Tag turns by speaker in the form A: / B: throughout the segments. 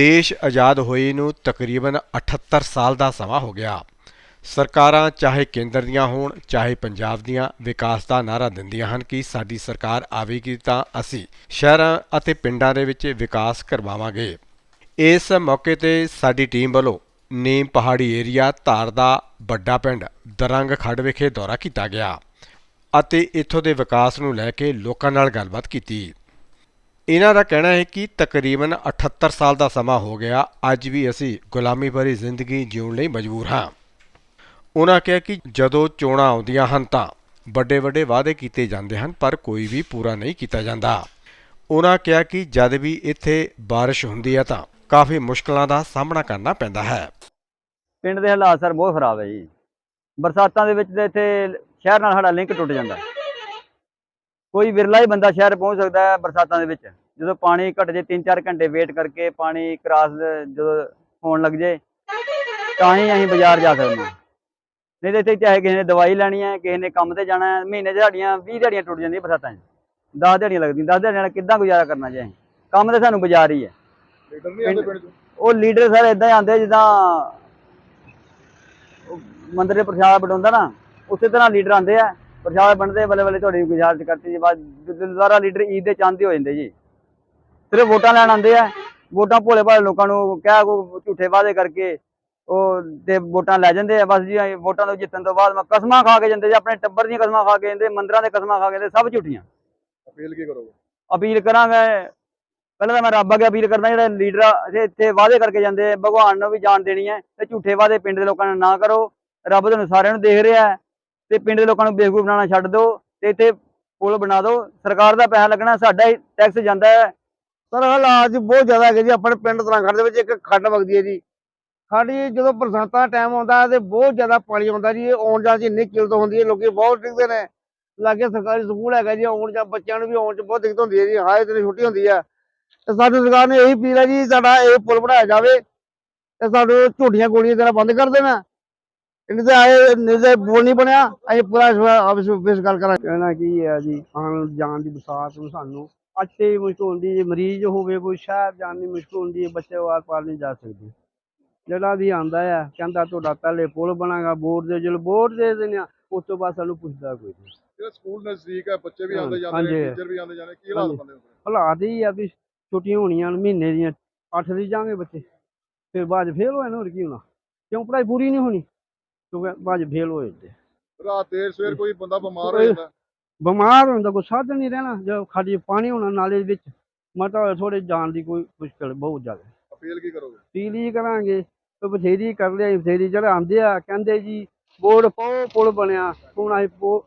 A: ਦੇਸ਼ ਆਜ਼ਾਦ ਹੋਏ ਨੂੰ ਤਕਰੀਬਨ 78 ਸਾਲ ਦਾ ਸਮਾਂ ਹੋ ਗਿਆ। ਸਰਕਾਰਾਂ ਚਾਹੇ ਕੇਂਦਰ ਦੀਆਂ ਹੋਣ, ਚਾਹੇ ਪੰਜਾਬ ਦੀਆਂ ਵਿਕਾਸ ਦਾ ਨਾਰਾ ਦਿੰਦੀਆਂ ਹਨ ਕਿ ਸਾਡੀ ਸਰਕਾਰ ਆਵੇਗੀ ਤਾਂ ਅਸੀਂ ਸ਼ਹਿਰਾਂ ਅਤੇ ਪਿੰਡਾਂ ਦੇ ਵਿੱਚ ਵਿਕਾਸ ਕਰਵਾਵਾਂਗੇ। ਇਸ ਮੌਕੇ ਤੇ ਸਾਡੀ ਟੀਮ ਵੱਲੋਂ ਨੀਮ ਪਹਾੜੀ ਏਰੀਆ ਧਾਰ ਦਾ ਵੱਡਾ ਪਿੰਡ ਦਰੰਗ ਖੱਡ ਵਿਖੇ ਦੌਰਾ ਕੀਤਾ ਗਿਆ ਅਤੇ ਇੱਥੋਂ ਦੇ ਵਿਕਾਸ ਨੂੰ ਲੈ ਕੇ ਲੋਕਾਂ ਨਾਲ ਗੱਲਬਾਤ ਕੀਤੀ। ਇਹਨਾਂ ਦਾ ਕਹਿਣਾ ਹੈ ਕਿ ਤਕਰੀਬਨ 78 ਸਾਲ ਦਾ ਸਮਾਂ ਹੋ ਗਿਆ, ਅੱਜ ਵੀ ਅਸੀਂ ਗੁਲਾਮੀ ਭਰੀ ਜ਼ਿੰਦਗੀ ਜਿਉਣ ਲਈ ਮਜਬੂਰ ਹਾਂ। ਉਹਨਾਂ ਕਿਹਾ ਕਿ ਜਦੋਂ ਚੋਣਾਂ ਆਉਂਦੀਆਂ ਹਨ ਤਾਂ ਵੱਡੇ ਵੱਡੇ ਵਾਅਦੇ ਕੀਤੇ ਜਾਂਦੇ ਹਨ, ਪਰ ਕੋਈ ਵੀ ਪੂਰਾ ਨਹੀਂ ਕੀਤਾ ਜਾਂਦਾ। ਉਹਨਾਂ ਕਿਹਾ ਕਿ ਜਦ ਵੀ ਇੱਥੇ ਬਾਰਿਸ਼ ਹੁੰਦੀ ਹੈ ਤਾਂ ਕਾਫੀ ਮੁਸ਼ਕਲਾਂ ਦਾ ਸਾਹਮਣਾ ਕਰਨਾ ਪੈਂਦਾ ਹੈ।
B: ਪਿੰਡ ਦੇ ਹਾਲਾਤ ਸਰ ਬਹੁਤ ਖਰਾਬ ਹੈ ਜੀ। ਬਰਸਾਤਾਂ ਦੇ ਵਿੱਚ ਤੇ ਇੱਥੇ ਸ਼ਹਿਰ ਨਾਲ ਸਾਡਾ ਲਿੰਕ ਟੁੱਟ ਜਾਂਦਾ। ਕੋਈ ਵਿਰਲਾ ਹੀ ਬੰਦਾ ਸ਼ਹਿਰ ਪਹੁੰਚ ਸਕਦਾ ਹੈ ਬਰਸਾਤਾਂ ਦੇ ਵਿੱਚ। ਜਦੋਂ ਪਾਣੀ ਘਟ ਜੇ 3-4 ਘੰਟੇ ਵੇਟ ਕਰਕੇ ਪਾਣੀ ਕ੍ਰਾਸ ਜਦੋਂ ਹੋਣ ਲੱਗ ਜੇ ਤਾਂ ਹੀ ਅਸੀਂ ਬਾਜ਼ਾਰ ਜਾ ਸਕਦੇ ਹਾਂ। ਨਹੀਂ ਤੇ ਇੱਥੇ ਚਾਹੇ ਕਿਸੇ ਨੇ ਦਵਾਈ ਲੈਣੀ ਹੈ ਕਿਸੇ ਨੇ ਕੰਮ ਤੇ ਜਾਣਾ ਹੈ ਮਹੀਨੇ ਸਾਡੀਆਂ 20 ਦਿਹਾੜੀਆਂ ਟੁੱਟ ਜਾਂਦੀਆਂ ਬਰਸਾਤਾਂ 'ਚ। 10 ਦਿਹਾੜੀਆਂ ਲੱਗਦੀਆਂ 10 ਦਿਹਾੜੀਆਂ ਨਾਲ ਕਿੱਦਾਂ ਗੁਜ਼ਾਰਾ ਕਰਨਾ ਜੇ ਕੰਮ ਤੇ ਸਾਨੂੰ ਬਾਜ਼ਾਰ ਹੀ ਹੈ।
C: ਲੀਡਰ ਨਹੀਂ ਆਉਂਦੇ ਪਿੰਡ ਚ?
B: ਉਹ ਲੀਡਰ ਸਰ ਇਦਾਂ ਆਉਂਦੇ ਜਿੱਦਾਂ ਮੰਦਰ ਦੇ ਪ੍ਰਸ਼ਾਦ ਵੰਡਾਉਂਦਾ ਨਾ ਉਸੇ ਤਰ੍ਹਾਂ ਲੀਡਰ ਆਉਂਦੇ ਆ। ਪ੍ਰਸ਼ਾਦ ਵੰਡਦੇ ਬੱਲੇ ਬੱਲੇ ਤੁਹਾਡੀ ਗੁਜ਼ਾਰਿਸ਼ ਕਰਤੀ ਜੀ ਬਾਅਦ ਦੁਬਾਰਾ ਲੀਡਰ ਈਦ ਦੇ ਚੰਦ ਹੀ ਹੋ ਜਾਂਦੇ ਜੀ। ਸਿਰਫ ਵੋਟਾਂ ਲੈਣ ਆਉਂਦੇ ਆ। ਵੋਟਾਂ ਭੋਲੇ ਭਾਲੇ ਲੋਕਾਂ ਨੂੰ ਕਹਿ ਕੋ ਝੂਠੇ ਵਾਅਦੇ ਕਰਕੇ ਉਹ ਤੇ ਵੋਟਾਂ ਲੈ ਜਾਂਦੇ ਆ। ਬਸ ਜੀ ਵੋਟਾਂ ਤੋਂ ਜਿੱਤਣ ਤੋਂ ਬਾਅਦ ਮੈਂ ਕਸਮਾਂ ਖਾ ਕੇ ਜਾਂਦੇ ਜੀ ਆਪਣੇ ਟੱਬਰ ਦੀਆਂ ਕਸਮਾਂ ਖਾ ਕੇ ਜਾਂਦੇ ਮੰਦਰਾਂ ਦੇ ਕਸਮਾਂ ਖਾ ਕੇ ਜਾਂਦੇ ਸਭ ਝੂਠੀਆਂ।
C: ਅਪੀਲ ਕੀ ਕਰੋਗੇ?
B: ਅਪੀਲ ਕਰਾਂਗੇ ਪਹਿਲਾਂ ਤਾਂ ਮੈਂ ਰੱਬ ਅੱਗੇ ਅਪੀਲ ਕਰਦਾ ਜਿਹੜੇ ਲੀਡਰ ਇੱਥੇ ਇੱਥੇ ਵਾਅਦੇ ਕਰਕੇ ਜਾਂਦੇ ਭਗਵਾਨ ਨੂੰ ਵੀ ਜਾਣ ਦੇਣੀ ਹੈ ਤੇ ਝੂਠੇ ਵਾਅਦੇ ਪਿੰਡ ਦੇ ਲੋਕਾਂ ਨਾਲ ਨਾ ਕਰੋ। ਰੱਬ ਤੁਹਾਨੂੰ ਸਾਰਿਆਂ ਨੂੰ ਦੇਖ ਰਿਹਾ ਤੇ ਪਿੰਡ ਦੇ ਲੋਕਾਂ ਨੂੰ ਬੇਵਕੂਫ ਬਣਾਉਣਾ ਛੱਡ ਦਿਓ ਤੇ ਇੱਥੇ ਪੁਲ ਬਣਾ ਦਿਓ। ਸਰਕਾਰ ਦਾ ਪੈਸਾ ਲੱਗਣਾ ਸਾਡਾ ਹੀ ਟੈਕਸ ਜਾਂਦਾ ਹੈ।
D: ਸਰ ਹਾਲਾਤ ਜੀ ਬਹੁਤ ਜ਼ਿਆਦਾ ਹੈਗੇ ਜੀ, ਆਪਣੇ ਪਿੰਡ ਤਰਾਂਖੜ ਦੇ ਵਿੱਚ ਇੱਕ ਖੱਡ ਵਗਦੀ ਹੈ ਜੀ। ਖੱਡ ਜੀ, ਜਦੋਂ ਬਰਸਾਤਾਂ ਦਾ ਟਾਈਮ ਆਉਂਦਾ ਤੇ ਬਹੁਤ ਜ਼ਿਆਦਾ ਪਾਣੀ ਆਉਂਦਾ ਜੀ, ਇਹ ਆਉਣ ਜਾਣ 'ਚ ਇੰਨੀ ਕਿਲਤ ਹੁੰਦੀ ਹੈ, ਲੋਕੀ ਬਹੁਤ ਡਿੱਗਦੇ ਨੇ। ਲਾਗੇ ਸਰਕਾਰੀ ਸਕੂਲ ਹੈਗਾ ਜੀ, ਆਉਣ ਜਾਂ ਬੱਚਿਆਂ ਨੂੰ ਵੀ ਆਉਣ 'ਚ ਬਹੁਤ ਦਿੱਕਤ ਹੁੰਦੀ ਹੈ ਜੀ ਹਾਏ ਤੇ ਛੁੱਟੀ ਹੁੰਦੀ ਹੈ। ਤੇ ਸਾਡੀ ਸਰਕਾਰ ਨੇ ਇਹੀ ਅਪੀਲ ਹੈ ਜੀ, ਸਾਡਾ ਇਹ ਪੁਲ ਬਣਾਇਆ ਜਾਵੇ ਤੇ ਸਾਨੂੰ ਝੂਠੀਆਂ ਗੋਲੀਆਂ ਦੇਣਾ ਬੰਦ ਕਰ ਦੇਣਾ। ਇਹਨਾਂ ਤੇ ਆਏ ਨਿਰਦੇ ਬੋਲ ਨਹੀਂ ਬਣਿਆ। ਅਸੀਂ ਪੂਰਾ ਇਸ ਇਸ ਗੱਲ ਕਰਾਂਗੇ।
E: ਕਹਿਣਾ ਕੀ ਹੈ ਜੀ, ਆਉਣ ਜਾਣ ਦੀ ਬਰਸਾਤ ਨੂੰ ਸਾਨੂੰ ਅੱਛੇ ਮੁਸ਼ਕਲ ਹੁੰਦੀ ਹੈ ਮਰੀਜ਼ ਹੋਵੇ ਕੋਈ ਸ਼ਹਿਰ ਜਾਣ ਦੀ ਮੁਸ਼ਕਲ ਹੁੰਦੀ ਹੈ ਬੱਚੇ ਵਾਰ ਪਾਰ ਨਹੀਂ ਜਾ ਸਕਦੇ। ਜਿਹੜਾ ਵੀ ਆਂਦਾ ਹੈ ਕਹਿੰਦਾ ਤੁਹਾਡਾ ਪਹਿਲੇ ਪੁਲ ਬਣਾਗਾ ਬੋਰਡ ਦੇ ਜਦੋਂ ਬੋਰਡ ਦੇ ਦਿੰਦੇ ਆ ਉਸ ਤੋਂ ਬਾਅਦ ਸਾਨੂੰ ਪੁੱਛਦਾ ਕੋਈ ਨਹੀਂ।
C: ਜਿਹੜਾ ਸਕੂਲ ਨਜ਼ਦੀਕ ਹੈ ਬੱਚੇ ਵੀ ਆਉਂਦੇ ਜਾਂਦੇ ਨੇ। ਟੀਚਰ ਵੀ ਆਉਂਦੇ ਜਾਂਦੇ ਕੀ ਹਾਲਾਤ। ਬੰਦੇ
E: ਹਾਲਾਤ ਹੀ ਆ ਵੀ ਛੁੱਟੀਆਂ ਹੋਣੀਆਂ ਨੇ ਮਹੀਨੇ ਦੀਆਂ ਅੱਠ ਦੀ ਜਾਣਗੇ ਬੱਚੇ। ਫਿਰ ਬਾਅਦ ਫੇਲ ਹੋਏ ਨਾ ਹੋਰ ਕੀ ਹੋਣਾ? ਕਿਉਂ ਪੜ੍ਹਾਈ ਪੂਰੀ ਨਹੀਂ ਹੋਣੀ? ਕਿਉਂਕਿ ਬਾਅਦ ਫੇਲ ਹੋ ਜਾਂਦੇ
C: ਰਾਤ ਦੇਰ ਸਵੇਰ ਕੋਈ ਬੰਦਾ ਬਿਮਾਰ ਹੋ ਜਾਂਦਾ।
E: ਬਿਮਾਰ ਹੋਣ ਦਾ ਕੋਈ ਸਾਧਨ ਨਹੀਂ ਰਹਿਣਾ ਜਦੋਂ ਖਾਲੀ ਪਾਣੀ ਹੋਣਾ ਨਾਲੇ ਵਿੱਚ ਮਤਲਬ ਥੋੜੇ ਜਾਣ ਦੀ ਕੋਈ ਮੁਸ਼ਕਲ ਬਹੁਤ ਜ਼ਿਆਦਾ।
C: ਅਪੀਲ ਕੀ ਕਰੋਗੇ?
E: ਪੀਲੀ ਕਰਾਂਗੇ ਤੇ ਬਥੇਰੀ ਕਰ ਲਿਆ ਬਥੇਰੀ ਜਿਹੜਾ ਆਂਦੇ ਆ ਕਹਿੰਦੇ ਜੀ ਬੋਰਡ ਪਾਓ ਪੁਲ ਬਣਿਆ ਹੁਣ ਆਏ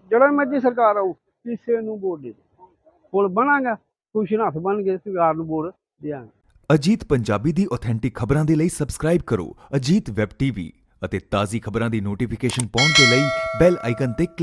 E: ਜਿਹੜਾ ਮਰਜ਼ੀ ਸਰਕਾਰ ਆਊ ਕਿਸੇ ਨੂੰ ਵੋਟ ਦੇ। ਪੁਲ ਬਣਾਗਾ ਖੁਸ਼ ਹੱਥ ਬਣ ਕੇ ਸਰਕਾਰ ਨੂੰ ਵੋਟ ਦਿਆਂਗੇ।
F: ਅਜੀਤ ਪੰਜਾਬੀ ਦੀ ਆਥੈਂਟਿਕ ਖਬਰਾਂ ਦੇ ਲਈ ਸਬਸਕ੍ਰਾਈਬ ਕਰੋ ਅਜੀਤ ਵੈਬ ਟੀਵੀ ਅਤੇ ਤਾਜ਼ੀ ਖਬਰਾਂ ਦੀ ਨੋਟੀਫਿਕੇਸ਼ਨ ਪਾਉਣ ਦੇ ਲਈ ਬੈਲ ਆਈਕਨ ਤੇ ਕਲਿੱਕ